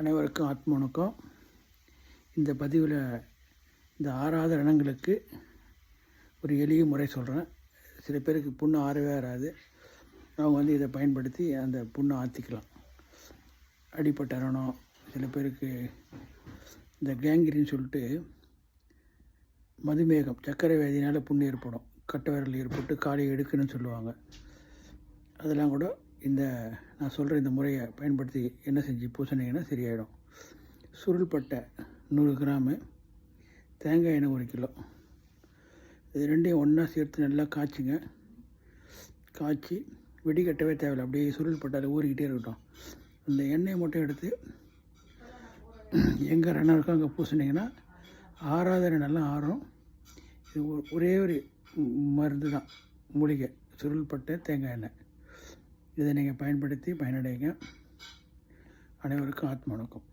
அனைவருக்கும் ஆத்ம வணக்கம் இந்த பதிவில் இந்த ஆறாத ரணங்களுக்கு ஒரு எளிய முறை சொல்கிறேன் சில பேருக்கு புண்ணு ஆறவே ஆறாது. அவங்க வந்து இதை பயன்படுத்தி அந்த புண்ணை ஆற்றிக்கலாம் அடிப்பட்ட ரணம் சில பேருக்கு இந்த கேங்கிரின்னு சொல்லிட்டு மதுமேகம் சர்க்கரை வியாதினால் புண்ணு ஏற்படும். கட்டை விரல் ஏற்பட்டு காலை எடுக்கணும்னு சொல்லுவாங்க. அதெல்லாம் கூட இந்த நான் சொல்கிற இந்த முறையை பயன்படுத்தி என்ன செஞ்சு பூசினீங்கன்னா சரியாயிடும். சுருள்பட்டை நூறு கிராமு தேங்காய் எண்ணெய் ஒரு கிலோ. இது ரெண்டையும் ஒன்றா சேர்த்து நல்லா காய்ச்சுங்க. காய்ச்சி வெடிக்கட்டவே தேவையில்லை அப்படியே சுருள் பட்டால் ஊறிக்கிட்டே இருக்கட்டும். அந்த எண்ணெயை மட்டும் எடுத்து எங்கே ரணம் இருக்கோ அங்கே பூசினீங்கன்னா ஆறாத நல்லா ஆறும். இது ஒ- ஒரே ஒரு மருந்து தான் மூலிகை சுருள்பட்டை தேங்காய் எண்ணெய். இதை நீங்கள் பயன்படுத்தி பயனடைங்க அனைவருக்கும் ஆத்ம வணக்கம்.